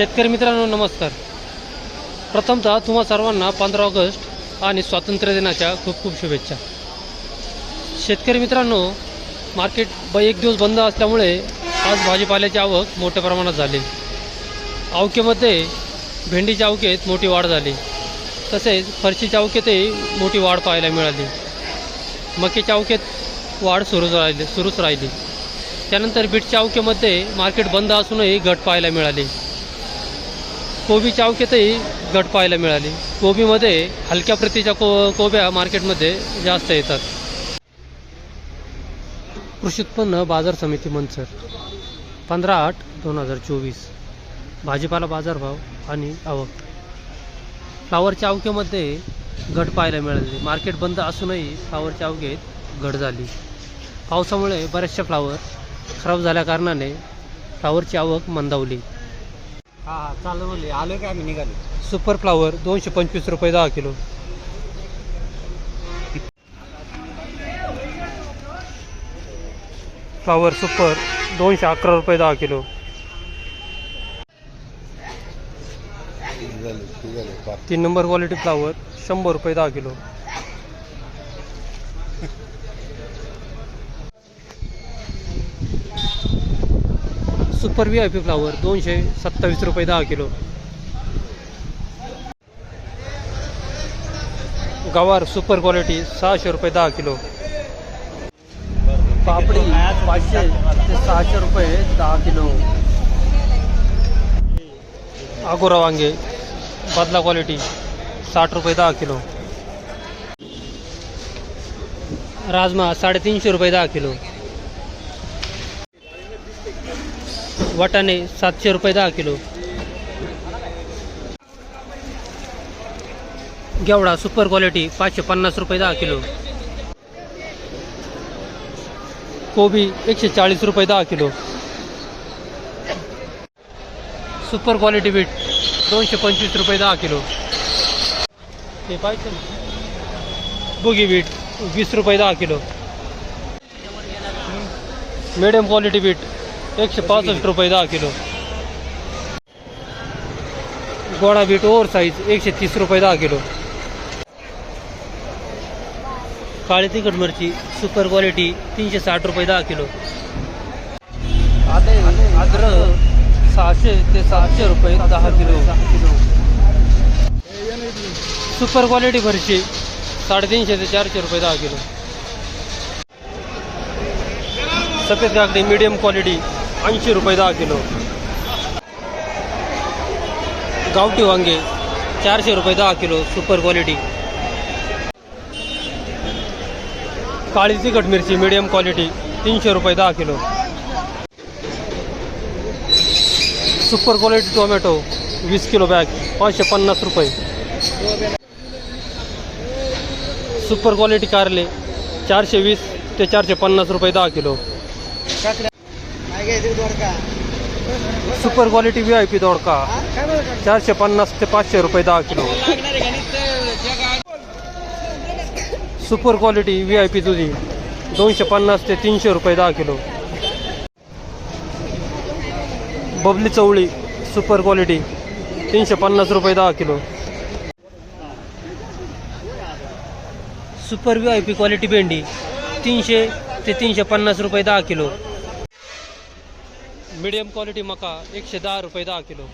शेतकरी मित्रांनो नमस्कार. प्रथमतः तुम्हा सर्वांना पंधरा ऑगस्ट आणि स्वातंत्र्य दिनाच्या खूप खूप शुभेच्छा. शेतकरी मित्रांनो मार्केट ब एक दिवस बंद असल्यामुळे आज भाजीपाल्याची आवक मोठ्या प्रमाणात झाली. आवकेमध्ये भेंडीच्या अवकेत मोठी वाढ झाली. तसेच फरशीच्या अवकेतही मोठी वाढ पाहायला मिळाली. मकेच्या आवकेत वाढ सुरूच राहिली सुरूच राहिली. त्यानंतर बीटच्या आवकेमध्ये मार्केट बंद असूनही घट पाहायला मिळाली. कोबीच्या आवकेतही घट पाहायला मिळाली. कोबीमध्ये हलक्या प्रतीच्या को कोब्या मार्केटमध्ये जास्त येतात. कृषी उत्पन्न बाजार समिती मंचर पंधरा आठ दोन हजार चोवीस. भाजीपाला बाजारभाव आणि आवक. फ्लावरच्या आवकेमध्ये घट पाहायला मिळाली. मार्केट बंद असूनही फ्लावरच्या आवकेत घट झाली. पावसामुळे बऱ्याचशा फ्लावर खराब झाल्याकारणाने फ्लावरची आवक मंदावली. हा हा चालू बोलले आलो आम्ही? निघालो सुपर फ्लावर दोनशे पंचवीस रुपये दहा किलो. फ्लावर सुपर दोनशे अकरा रुपये दहा किलो. तीन नंबर क्वालिटी फ्लावर शंभर रुपये दहा kilo. Super V I P flower दोनशे सत्तावीस रुपये दहा किलो. गवार सुपर क्वालिटी सहाशे रुपये दहा किलो. पापडी पाचशे ते सहाशे रुपये दहा किलो. आगोरा वांगे बदला क्वालिटी साठ रुपये दहा किलो. राजमा साडेतीनशे रुपये दहा किलो. वाटाणे सातशे रुपये दहा किलो. गेवडा सुपर क्वालिटी पाचशे पन्नास रुपये दहा किलो. कोबी एकशे चाळीस रुपये दहा किलो. सुपर क्वालिटी बीट दोनशे पंचवीस रुपये दहा किलो. ते पाहिजे बुगी बीट वीस रुपये दहा किलो. मिडियम क्वालिटी बीट एकशे पासष्ट रुपये दहा किलो। गोडा बीट ओव्हर साईज एकशे तीस रुपये दहा किलो। काळी तिखट मिरची सुपर क्वालिटी तीनशे साठ रुपये दहा किलो। अद्रक सहाशे ते सातशे रुपये दहा किलो। सुपर क्वालिटी मिरची साडेतीनशे ते चारशे रुपये दहा किलो। सफेद काकडी मीडियम क्वालिटी ऐंशी रुपये दहा किलो. गावठी वांगे चारशे रुपये दहा किलो सुपर क्वालिटी काळी तिखट मिरची मीडियम क्वालिटी तीनशे रुपये दहा किलो. सुपर क्वालिटी टोमॅटो वीस किलो बॅग पाचशे पन्नास रुपये. सुपर क्वालिटी कारले चारशे वीस ते चारशे पन्नास रुपये दहा किलो. घ्यायचं दोडका. Super quality V I P दोडका. चारशे पन्नास ते पाचशे रुपये दहा kilo. Super quality V I P दुधी दोनशे पन्नास ते तीनशे रुपये दहा किलो. बबली चवळी सुपर क्वालिटी तीनशे पन्नास रुपये दहा kilo. Super V I P quality भेंडी. तीनशे ते तीनशे पन्नास रुपये दहा किलो. मिडियम क्वालिटी मका एकशे दहा रुपये दहा किलो.